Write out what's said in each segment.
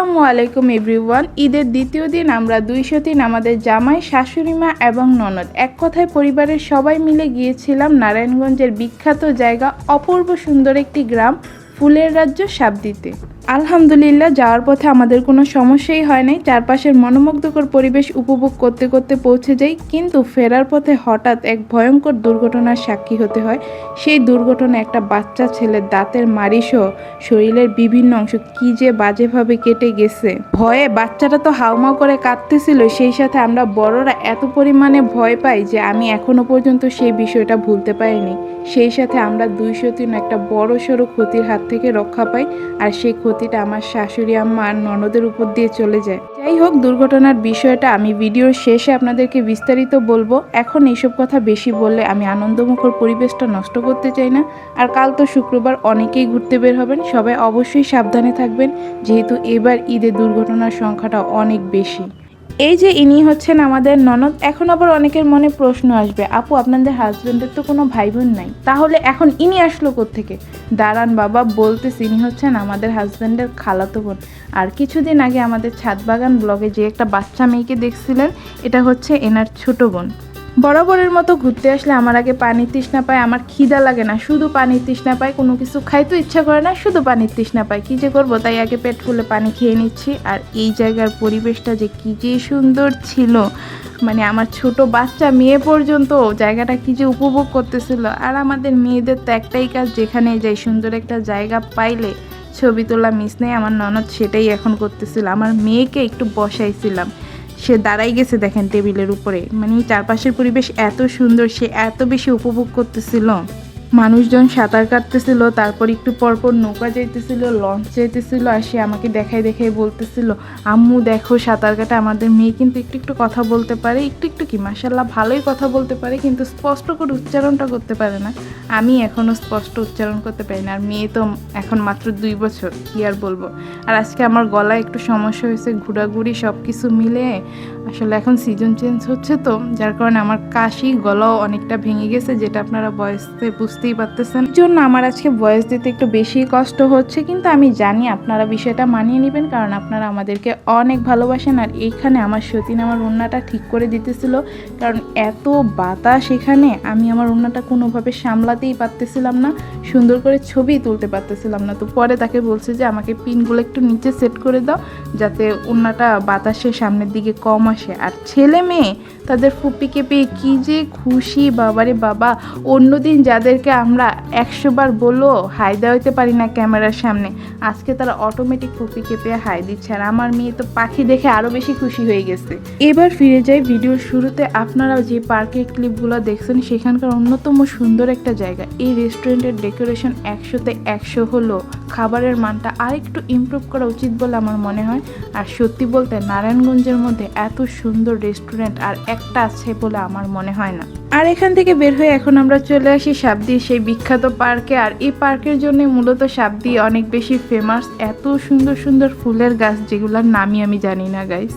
আসসালামু আলাইকুম এভরিওয়ান। ঈদের দ্বিতীয় দিন আমরা দুইশো দিন আমাদের জামাই শাশুড়িমা এবং ননদ। এক কথায় পরিবারের সবাই মিলে গিয়েছিলাম নারায়ণগঞ্জের বিখ্যাত জায়গা অপূর্ব সুন্দর একটি গ্রাম, ফুলের রাজ্য সাবদিতে আলহামদুলিল্লাহ, যাওয়ার পথে আমাদের কোনো সমস্যাই হয় নাই। চারপাশের মনোমুগ্ধকর পরিবেশ উপভোগ করতে করতে পৌঁছে যাই, কিন্তু ফেরার পথে হঠাৎ এক ভয়ঙ্কর দুর্ঘটনার সাক্ষী হতে হয়। সেই দুর্ঘটনা একটা বাচ্চা ছেলের দাঁতের মারিসহ শরীরের বিভিন্ন অংশ কি যে বাজেভাবে কেটে গেছে। ভয়ে বাচ্চাটা তো হাউমাউ করে কাঁদতেছিল, সেই সাথে আমরা বড়রা এত পরিমাণে ভয় পাই যে আমি এখনও পর্যন্ত সেই বিষয়টা ভুলতে পারিনি। সেই সাথে আমরা দুইশো তিন একটা বড় সড়ো ক্ষতির হাত থেকে রক্ষা পাই, আর সেই ক্ষতিটা আমার শাশুড়ি, আম্মা আর ননদের উপর দিয়ে চলে যায়। যাই হোক, দুর্ঘটনার বিষয়টা আমি ভিডিওর শেষে আপনাদেরকে বিস্তারিত বলব। এখন এইসব কথা বেশি বললে আমি আনন্দমুখর পরিবেশটা নষ্ট করতে চাই না। আর কাল তো শুক্রবার অনেকেই ঘুরতে বের হবেন। সবাই অবশ্যই সাবধানে থাকবেন, যেহেতু এবার ঈদে দুর্ঘটনার সংখ্যাটা অনেক বেশি। এই যে ইনি হচ্ছেন আমাদের ননদ, এখন আবার অনেকের মনে প্রশ্ন আসবে, আপু, আপনাদের হাজবেন্ডের তো কোনো ভাই বোন নাই? তাহলে এখন ইনি আসলো থেকে দাঁড়ান বাবা, বলতেছি, ইনি হচ্ছেন আমাদের হাজব্যান্ডের খালাতো বোন। আর কিছুদিন আগে আমাদের ছাদবাগান ব্লগে যে একটা বাচ্চা মেয়েকে দেখছিলেন, এটা হচ্ছে এনার ছোট বোন। বরাবরের মতো ঘুরতে আসলে আমার আগে পানির তৃষ্ণা পায়, আমার খিদা লাগে না। শুধু পানির তৃষ্ণা পায়, কোনো কিছু খাইতে ইচ্ছা করে না, শুধু পানির তৃষ্ণা পায়। কী যে করব, তাই আগে পেট ফুলে পানি খেয়ে নিচ্ছি। আর এই জায়গার পরিবেশটা যে কী যে সুন্দর ছিল। মানে আমার ছোট বাচ্চা মেয়ে পর্যন্ত জায়গাটা কী যে উপভোগ করতেছিল। আর আমাদের মেয়েদের তো একটাই কাজ, যেখানে যাই সুন্দর একটা জায়গা পাইলে ছবি তোলা, মিস নেই, আমার ননদ সেটাই এখন করতেছিল। আমার মেয়েকে একটু বসাইছিলাম। সে দাঁড়াই গেছে দেখেন টেবিলের উপরে। মানে চারপাশের পরিবেশ এত সুন্দর, সে এত বেশি উপভোগ করতেছিল। মানুষজন সাঁতার কাটতেছিল, তারপর একটু পরপর নৌকা যাইতেছিল লঞ্চ যাইতেছিল, আর সে আমাকে দেখাই দেখাই বলতেছিল, আম্মু, দেখো সাঁতার কাটে আমাদের মেয়ে কিন্তু একটু একটু কথা বলতে পারে, একটু একটু কি মাসাল্লাহ ভালোই কথা বলতে পারে, কিন্তু স্পষ্ট করে উচ্চারণটা করতে পারে না। আমি এখনও স্পষ্ট উচ্চারণ করতে পারি না, আর মেয়ে তো এখন মাত্র দুই বছর, কি আর বলব। আর আজকে আমার গলায় একটু সমস্যা হয়েছে, ঘোরাঘুরি সব কিছু মিলে আসলে এখন সিজন চেঞ্জ হচ্ছে তো, যার কারণে আমার কাশি, গলাও অনেকটা ভেঙে গেছে, যেটা আপনারা বয়সে বুঝতেই পারতেছেন। এই জন্য আমার আজকে ভয়েস দিতে একটু বেশি কষ্ট হচ্ছে, কিন্তু আমি জানি আপনারা বিষয়টা মানিয়ে নেবেন, কারণ আপনারা আমাদেরকে অনেক ভালোবাসেন, আর এইখানে আমার সতীন আমার উন্নাটা ঠিক করে দিতেছিল, কারণ এত বাতাস এখানে, আমি আমার উন্নাটা কোনোভাবে সামলাতেই পারতেছিলাম না, সুন্দর করে ছবি তুলতে পারতেছিলাম না। তো পরে তাকে বলছে যে, আমাকে পিনগুলো একটু নিচে সেট করে দাও, যাতে উন্নাটা বাতাসের সামনের দিকে কম আসে আর ছেলে মেয়ে, তাদের ফুপিকে পেয়ে কী যে খুশি, বাবারে বাবা। অন্যদিন যাদেরকে আমরা একশো বার বলল, হাই দেওয়াইতে পারি না ক্যামেরার সামনে। আজকে তারা অটোমেটিক ফুপিকে পেয়ে হাই দিচ্ছে। আর আমার মেয়ে তো পাখি দেখে আরও বেশি খুশি হয়ে গেছে। এবার ফিরে যাই ভিডিওর শুরুতে। আপনারাও যে পার্কের ক্লিপগুলো দেখছেন, সেখানকার অন্যতম সুন্দর একটা জায়গা। এই রেস্টুরেন্টের ডেকোরেশন একশোতে একশো হলো। খাবারের মানটা আরেকটু ইমপ্রুভ করা উচিত বলে আমার মনে হয়। আর সত্যি বলতে, নারায়ণগঞ্জের মধ্যে এত সুন্দর রেস্টুরেন্ট আর একটা আছে বলে আমার মনে হয় না। আর এখান থেকে বের হয়ে এখন আমরা চলে আসি সাবদি সেই বিখ্যাত পার্কে। আর এই পার্কের জন্য মূলত সাবদি অনেক বেশি ফেমাস এত সুন্দর সুন্দর ফুলের গাছ যেগুলোর নামই আমি জানি না গাইস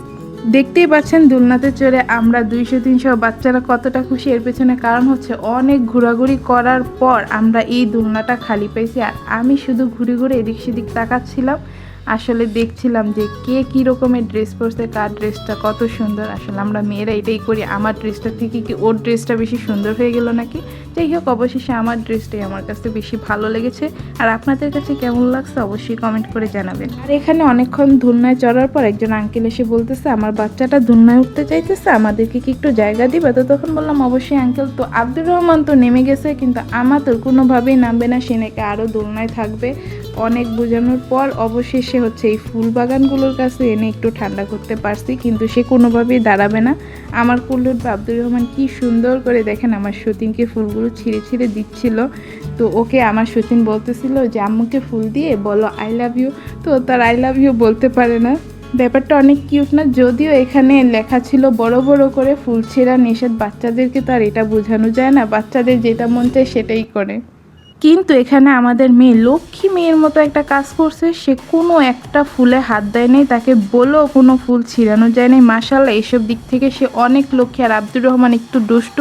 দেখতেই পাচ্ছেন দুলনাতে চড়ে আমরা দুইশো, তিনশো বাচ্চারা কতটা খুশি। এর পেছনে কারণ হচ্ছে অনেক ঘোরাঘুরি করার পর আমরা এই দুলনাটা খালি পাইছি। আর আমি শুধু ঘুরে ঘুরে এদিক সেদিক তাকাচ্ছিলাম। আসলে দেখছিলাম যে কে কী রকমের ড্রেস পরছে কার ড্রেসটা কত সুন্দর। আসলে আমরা মেয়েরা এটাই করি, আমার ড্রেসটা থেকে কি ওর ড্রেসটা বেশি সুন্দর হয়ে গেল নাকি? যাই হোক, অবশেষে আমার ড্রেসটাই আমার কাছে বেশি ভালো লেগেছে। আর আপনাদের কাছে কেমন লাগছে অবশ্যই কমেন্ট করে জানাবেন। আর এখানে অনেকক্ষণ ধুলনায় চড়ার পর একজন আঙ্কেল এসে বলতেছে, আমার বাচ্চাটা ধুলনায় উঠতে চাইতেছে, আমাদেরকে কি একটু জায়গা দিবে? তো তখন বললাম, অবশ্যই আঙ্কেল তো আব্দুর রহমান তো নেমে গেছে, কিন্তু আমার তো কোনোভাবেই নামবে না, সে নাকি আরও দোলনায় থাকবে। অনেক বোঝানোর পর অবশেষে হচ্ছে এই ফুল বাগানগুলোর কাছে এনে একটু ঠান্ডা করতে পারছি, কিন্তু সে কোনোভাবেই দাঁড়াবে না। আমার কুল্লুর আব্দুর রহমান কি সুন্দর করে দেখেন আমার সতীনকে ফুলগুলো ছিঁড়ে ছিঁড়ে দিচ্ছিল। তো ওকে আমার সতীন বলতেছিল যে, আম্মুকে ফুল দিয়ে বলো আই লাভ ইউ তো তার আই লাভ ইউ বলতে পারে না। ব্যাপারটা অনেক কিউট না, যদিও এখানে লেখা ছিল বড় বড় করে ফুল ছেঁড়া নিষেধ। বাচ্চাদেরকে তো আর এটা বোঝানো যায় না, বাচ্চাদের যেটা মন চায় সেটাই করে। কিন্তু এখানে আমাদের মেয়ে লক্ষ্মী মেয়ের মতো একটা কাজ করছে। সে কোনো একটা ফুলে হাত দেয় নাই, তাকে বলো কোনো ফুল ছিঁড়ানো যায় নাই। মাসাল্লাহ এসব দিক থেকে সে অনেক লক্ষ্মী আর আব্দুর রহমান একটু দুষ্ট,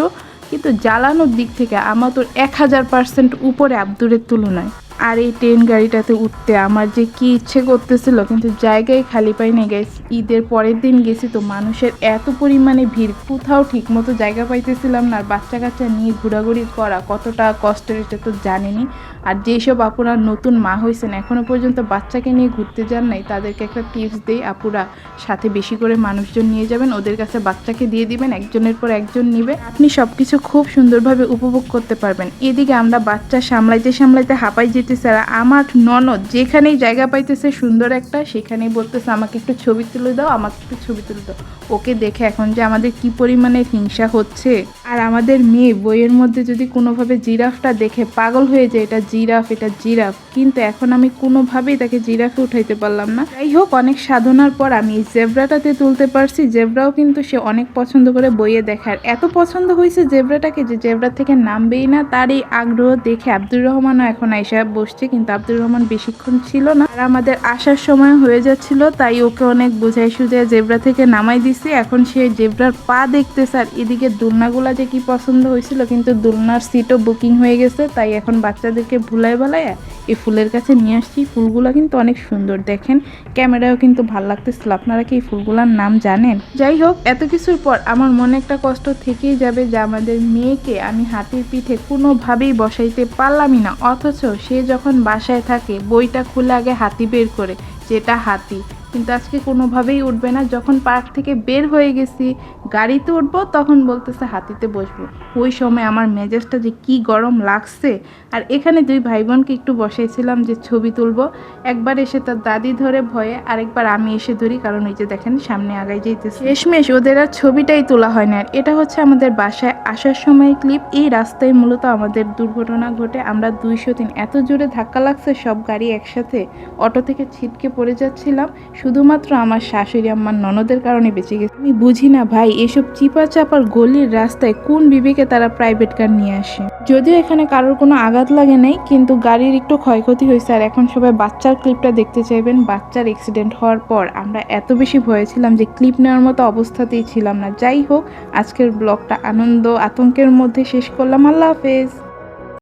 কিন্তু জ্বালানোর দিক থেকে আমার তো এক হাজার পার্সেন্ট উপরে আব্দুরের তুলনায়। আর এই ট্রেন গাড়িটাতে উঠতে আমার যে কি ইচ্ছে করতেছিল, কিন্তু জায়গায় খালি পাই না গেছি ঈদের পরের দিন গেছি তো মানুষের এত পরিমাণে ভিড়, কোথাও ঠিক মতো জায়গা পাইতেছিলাম না। আর বাচ্চা কাচ্চা নিয়ে ঘোরাঘুরি করা কতটা কষ্টের এটা তো জানেনি। আর যেসব আপুরা নতুন মা হয়েছেন এখনও পর্যন্ত বাচ্চাকে নিয়ে ঘুরতে যান নাই, তাদেরকে একটা টিপস দেই, আপুরা সাথে বেশি করে মানুষজন নিয়ে যাবেন, ওদের কাছে বাচ্চাকে দিয়ে দিবেন, একজনের পর একজন নিবে। আপনি সব কিছু খুব সুন্দরভাবে উপভোগ করতে পারবেন। এদিকে আমরা বাচ্চা সামলাইতে সামলাইতে হাঁপাই যেতেছে আর আমার ননদ যেখানেই জায়গা পাইতেছে সুন্দর একটা, সেখানেই বলতেছে, আমাকে একটু ছবি তুলে দাও, আমাকে একটু ছবি তুলে দাও। ওকে দেখে এখন যে আমাদের কি পরিমাণে হিংসা হচ্ছে। আর আমাদের মেয়ে বইয়ের মধ্যে যদি কোনোভাবে জিরাফটা দেখে পাগল হয়ে যায়, এটা জিরাফ এটা জিরাফ। কিন্তু এখন আমি কোনোভাবেই তাকে জিরাফে উঠাইতে পারলাম না। যাই হোক, অনেক সাধনার পর আমি এই জেব্রাটাতে তুলতে পারছি। জেব্রাও কিন্তু সে অনেক পছন্দ করে বইয়ে দেখার। এত পছন্দ হয়েছে জেব্রাটাকে যে জেব্রা থেকে নামবেই না, তার এই আগ্রহ দেখে আব্দুর রহমানও এখন আইসা বসছে, কিন্তু আব্দুর রহমান বেশিক্ষণ ছিল না। আর আমাদের আসার সময় হয়ে যাচ্ছিল, তাই ওকে অনেক বোঝাই সুঝাই জেব্রা থেকে নামাই দিছি। এখন সে জেব্রার পা দেখতে স্যার এদিকে দুলনাগুলা যে কি পছন্দ হয়েছিল, কিন্তু দুলনার সিটও বুকিং হয়ে গেছে, তাই এখন বাচ্চাদেরকে ভুলাই বেলায় এই ফুলের কাছে নিয়ে আসছি। ফুলগুলো কিন্তু অনেক সুন্দর, দেখেন। ক্যামেরাও কিন্তু ভালো লাগতেছিল, আপনারা কি এই ফুলগুলার নাম জানেন? যাই হোক, এত কিছুর পর আমার মনে একটা কষ্ট থেকেই যাবে যে আমাদের মেয়েকে আমি হাতির পিঠে কোনোভাবেই বসাইতে পারলামই না, অথচ সে যখন বাসায় থাকে, বইটা খুলে আগে হাতি বের করে, যেটা হাতি। কিন্তু আজকে কোনোভাবেই উঠবে না। যখন পার্ক থেকে বের হয়ে গেছি গাড়িতে উঠবো, তখন বলতেছে হাতিতে বসবো। ওই সময় আমার মেজাজটা যে কি গরম লাগছে। আর এখানে দুই ভাই বোনকে একটু বসাইছিলাম যে ছবি তুলবো। একবার এসে তার দাদি ধরে ভয়ে, আরেকবার আমি এসে ধরি, কারণ ওই যে দেখেন সামনে আগাই যেতেছে শেষমেশ ওদের আর ছবিটাই তোলা হয় না। আর এটা হচ্ছে আমাদের বাসায় আসার সময় ক্লিপ এই রাস্তায় মূলত আমাদের দুর্ঘটনা ঘটে। আমরা দুইশো তিন, এত জোরে ধাক্কা লাগছে, সব গাড়ি একসাথে অটো থেকে ছিটকে পড়ে যাচ্ছিলাম। শুধুমাত্র আমার শাশুড়ি, আমার ননদের কারণে বেঁচে গেছে। আমি বুঝি না ভাই এসব চিপা চাপার গলির রাস্তায় কোন বিবেকে তারা প্রাইভেট কার নিয়ে আসে? যদিও এখানে কারোর কোনো আঘাত লাগে নাই, কিন্তু গাড়ির একটু ক্ষয়ক্ষতি হয়েছে আর এখন সবাই বাচ্চার ক্লিপটা দেখতে চাইবেন। বাচ্চার অ্যাক্সিডেন্ট হওয়ার পর আমরা এত বেশি ভয়ে ছিলাম যে ক্লিপ নেওয়ার মতো অবস্থাতেই ছিলাম না। যাই হোক, আজকের ব্লগটা আনন্দ, আতঙ্কের মধ্যে শেষ করলাম। আল্লাহ হাফেজ।